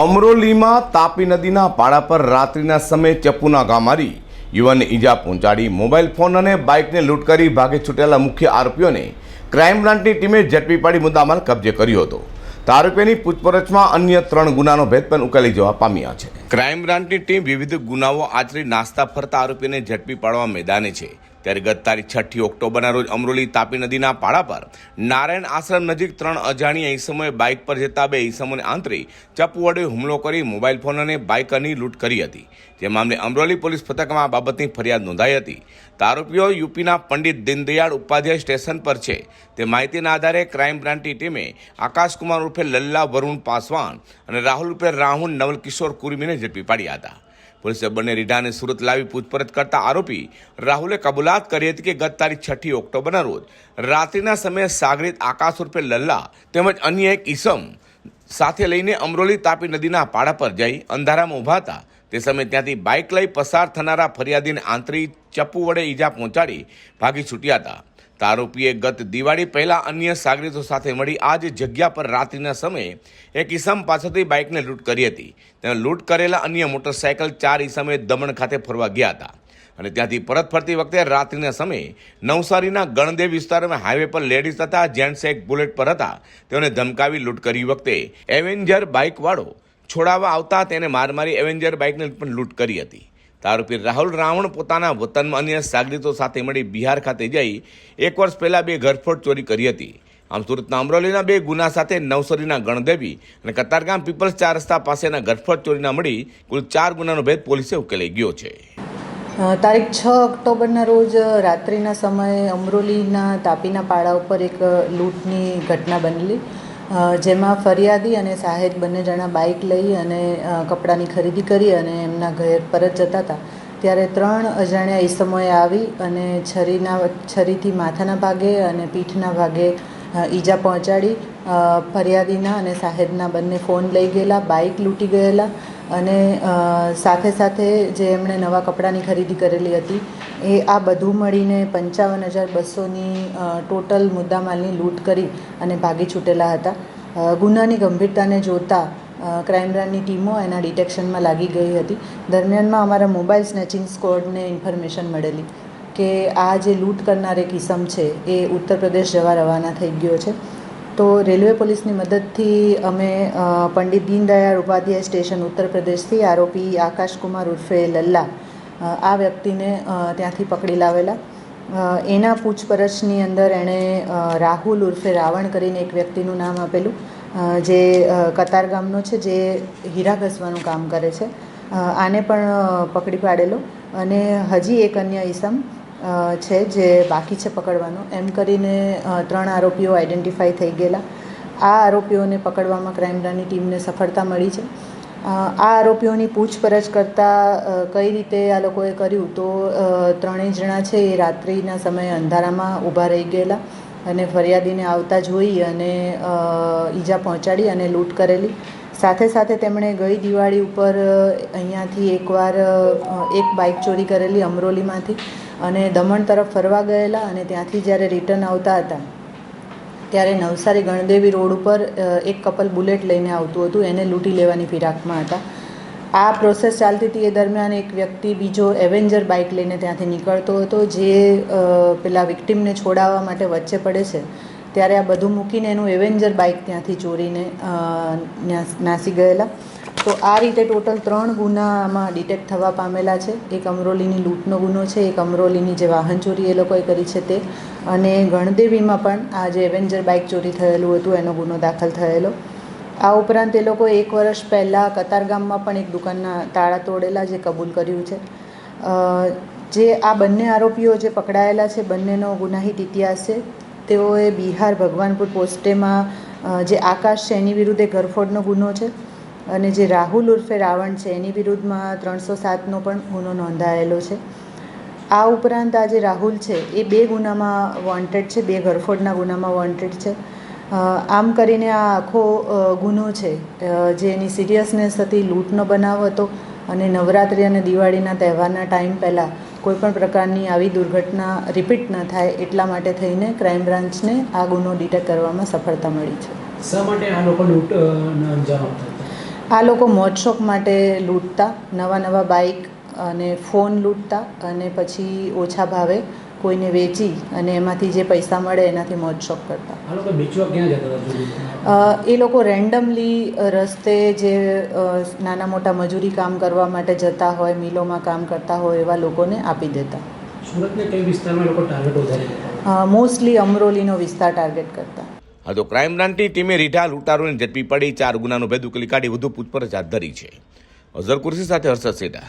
અમરોલીમાં તાપી નદીના પાડા પર રાત્રિના સમયે ચપ્પુના ઘા મારી યુવાનને ઈજા પહોંચાડી મોબાઈલ ફોન અને બાઇકને લૂંટ કરી ભાગે છૂટેલા મુખ્ય આરોપીઓને ક્રાઇમ બ્રાન્ચની ટીમે ઝડપી પાડી મુદ્દામાલ કબજે કર્યો હતો. આરોપીની પૂછપરછમાં અન્ય ત્રણ ગુનાનો ભેદ પણ ઉકેલી જવા પામ્યા છે. ક્રાઇમ બ્રાન્ચની ટીમ વિવિધ ગુનાઓ આચરી નાસ્તા ફરતા આરોપીને ઝડપી પાડવા મેદાને છે. ત્યારે ગત તારીખ છઠ્ઠી ઓક્ટોબરના રોજ અમરોલી તાપી નદીના પાડા પર નારાયણ આશ્રમ નજીક ત્રણ અજાણ્યા ઈસમોએ બાઇક પર જતા બે ઈસમોને આંતરી ચપ્પુ વડે હુમલો કરી મોબાઈલ ફોન અને બાઇકની લૂંટ કરી હતી. જે મામલે અમરોલી પોલીસ પથકમાં આ બાબતની ફરિયાદ નોંધાઈ હતી. આરોપીઓ યુપીના પંડિત દીનદયાળ ઉપાધ્યાય સ્ટેશન પર છે. તે માહિતીના આધારે ક્રાઇમ બ્રાન્ચની ટીમે આકાશકુમાર ઉર્ફે લલ્લા વરુણ પાસવાન અને રાહુલ ઉર્ફે રાહુલ નવલકિશોર કુર્મીને ઝડપી પાડ્યા હતા. પોલીસે બંને રીઢાને સુરત લાવી પૂછપરછ કરતા આરોપી રાહુલે કબૂલાત કરી હતી કે ગત તારીખ છઠ્ઠી ઓક્ટોબરના રોજ રાત્રિના સમયે સાગરીત આકાશ ઉર્ફે લલ્લા તેમજ અન્ય એક ઈસમ સાથે લઈને અમરોલી તાપી નદીના પાડા પર જઈ અંધારામાં ઊભા હતા. તે સમયે ત્યાંથી બાઇક લઈ પસાર થનારા ફરિયાદીને આંતરી ચપ્પુ વડે ઈજા પહોંચાડી ભાગી છૂટ્યા હતા. આરોપીએ ગત દિવાળી પહેલાં અન્ય સાગરીતો સાથે મળી આ જ જગ્યા પર રાત્રિના સમયે એક ઈસમ પાસેથી બાઇકને લૂંટ કરી હતી. તેને લૂંટ કરેલા અન્ય મોટરસાયકલ ચાર ઈસમે દમણ ખાતે ફરવા ગયા હતા. અને ત્યાંથી પરત ફરતી વખતે રાત્રિના સમયે નવસારીના ગણદેવ વિસ્તારમાં હાઈવે પર લેડીઝ તથા જેન્ટ્સ એક બુલેટ પર હતા. તેઓને ધમકાવી લૂંટ કરી વખતે એવેન્જર બાઇકવાળો છોડાવવા આવતા તેને માર મારી એવેન્જર બાઇકને પણ લૂંટ કરી હતી. આરોપી રાહુલ રાવણ પોતાના વતનમાં અન્ય સાગરીતો સાથે મળી બિહાર ખાતે જઈ એક વર્ષ પહેલાં બે ઘરફોડ ચોરી કરી હતી. આમ સુરતના અમરોલીના બે ગુના સાથે નવસરીના ગણદેવી અને કતારગામ પીપલ્સ ચાર રસ્તા પાસેના ઘરફોડ ચોરીના મળી કુલ ચાર ગુનાનો ભેદ પોલીસે ઉકેલાઈ ગયો છે. તારીખ છ ઓક્ટોબરના રોજ રાત્રિના સમયે અમરોલીના તાપીના પાડા ઉપર એક લૂંટની ઘટના બનેલી. જેમાં ફરિયાદી અને સાહેબ બંને જણા બાઇક લઈ અને કપડાંની ખરીદી કરી અને એમના ઘેર પરત જતા હતા. ત્યારે ત્રણ અજાણ્યા ઈસમોએ આવી અને છરીના, છરીથી માથાના ભાગે અને પીઠના ભાગે ઈજા પહોંચાડી ફરિયાદીના અને સાહેબના બંને ફોન લઈ ગયેલા, બાઇક લૂંટી ગયેલા અને સાથે સાથે જે એમણે નવા કપડાની ખરીદી કરેલી હતી, એ આ બધું મળીને પંચાવન હજાર બસોની ટોટલ મુદ્દામાલની લૂંટ કરી અને ભાગી છૂટેલા હતા. ગુનાની ગંભીરતાને જોતા ક્રાઇમ બ્રાન્ચની ટીમો એના ડિટેક્શનમાં લાગી ગઈ હતી. દરમિયાનમાં અમારા મોબાઈલ સ્નેચિંગ સ્કોડને ઇન્ફોર્મેશન મળેલી કે આ જે લૂંટ કરનાર એક ઇસમ છે, એ ઉત્તર પ્રદેશ જવા રવાના થઈ ગયો છે. તો રેલવે પોલીસની મદદથી અમે પંડિત દીનદયાળ ઉપાધ્યાય સ્ટેશન ઉત્તર પ્રદેશથી આરોપી આકાશકુમાર ઉર્ફે લલ્લા આ વ્યક્તિને ત્યાંથી પકડી લાવેલા. એના પૂછપરછની અંદર એણે રાહુલ ઉર્ફે રાવણ કરીને એક વ્યક્તિનું નામ આપેલું જે કતાર ગામનો છે, જે હીરા ઘસવાનું કામ કરે છે. આને પણ પકડી પાડેલો. અને હજી એક અન્ય ઈસમ છે, જે બાકી છે પકડવાનો. એમ કરીને ત્રણ આરોપીઓ આઈડેન્ટિફાઈ થઈ ગયેલા. આ આરોપીઓને પકડવામાં ક્રાઇમ બ્રાન્ચની ટીમને સફળતા મળી છે. આ આરોપીઓની પૂછપરછ કરતાં કઈ રીતે આ લોકોએ કર્યું તો ત્રણેય જણા છે એ રાત્રિના સમયે અંધારામાં ઊભા રહી ગયેલા અને ફરિયાદીને આવતા જોઈ અને ઈજા પહોંચાડી અને લૂંટ કરેલી. સાથે સાથે તેમણે ગઈ દિવાળી ઉપર અહીંયાથી એકવાર એક બાઇક ચોરી કરેલી અમરોલીમાંથી. અને દમણ તરફ ફરવા ગયેલા અને ત્યાંથી જ્યારે રિટર્ન આવતા હતા, ત્યારે નવસારી ગણદેવી રોડ ઉપર એક કપલ બુલેટ લઈને આવતું હતું. એને લૂંટી લેવાની ફિરાકમાં હતા. આ પ્રોસેસ ચાલતી હતી એ દરમિયાન એક વ્યક્તિ બીજો એવેન્જર બાઇક લઈને ત્યાંથી નીકળતો હતો, જે પેલા વિક્ટિમને છોડાવવા માટે વચ્ચે પડે છે. ત્યારે આ બધું મૂકીને એનું એવેન્જર બાઇક ત્યાંથી ચોરીને નાસી ગયેલા. તો આ રીતે ટોટલ ત્રણ ગુનામાં ડિટેક્ટ થવા પામેલા છે. એક અમરોલીની લૂંટનો ગુનો છે, એક અમરોલીની જે વાહન ચોરી એ લોકોએ કરી છે તે. અને ગણદેવીમાં પણ આ જે એવેન્જર બાઇક ચોરી થયેલું હતું, એનો ગુનો દાખલ થયેલો. આ ઉપરાંત એ લોકો એક વર્ષ પહેલાં કતારગામમાં પણ એક દુકાનના તાળા તોડેલા જે કબૂલ કર્યું છે. જે આ બંને આરોપીઓ જે પકડાયેલા છે, બંનેનો ગુનાહિત ઇતિહાસ છે. તેઓએ બિહાર ભગવાનપુર પોસ્ટેમાં જે આકાશ છે એની વિરુદ્ધ એક ઘરફોડનો ગુનો છે. અને જે રાહુલ ઉર્ફે રાવણ છે, એની વિરુદ્ધમાં ત્રણસો સાતનો પણ ગુનો નોંધાયેલો છે. આ ઉપરાંત આ જે રાહુલ છે, એ બે ગુનામાં વોન્ટેડ છે, બે ગરફોડના ગુનામાં વોન્ટેડ છે. આમ કરીને આ આખો ગુનો છે જે એની સિરિયસનેસ હતી, લૂંટનો બનાવ હતો અને નવરાત્રિ અને દિવાળીના તહેવારના ટાઈમ પહેલાં કોઈપણ પ્રકારની આવી દુર્ઘટના રિપીટ ન થાય એટલા માટે થઈને ક્રાઇમ બ્રાન્ચને આ ગુનો ડિટેક્ટ કરવામાં સફળતા મળી છે. શા માટે આ લોકો લૂંટ અંજામ આ લોકો મોજશોખ માટે લૂંટતા નવા નવા બાઇક અને ફોન લૂંટતા અને પછી ઓછા ભાવે કોઈને વેચી અને એમાંથી જે પૈસા મળે એનાથી મોજશોખ કરતા. એ લોકો રેન્ડમલી રસ્તે જે નાના મોટા મજૂરી કામ કરવા માટે જતા હોય મિલોમાં કામ કરતા હોય એવા લોકોને આપી દેતા. સુરતને કઈ વિસ્તારમાં લોકો ટાર્ગેટ વધારે કરતા હોય? મોસ્ટલી અમરોલીનો વિસ્તાર ટાર્ગેટ કરતા. હા તો ક્રાઇમ બ્રાન્ચની ટીમે રીઢા લૂંટારોને ઝડપી પડી. ચાર ગુનાનો ભેદ ઉકેલી કાઢી વધુ પૂછપરછ હાથ ધરી છે. અઝર કુર્સી સાથે હર્ષદ સેટા.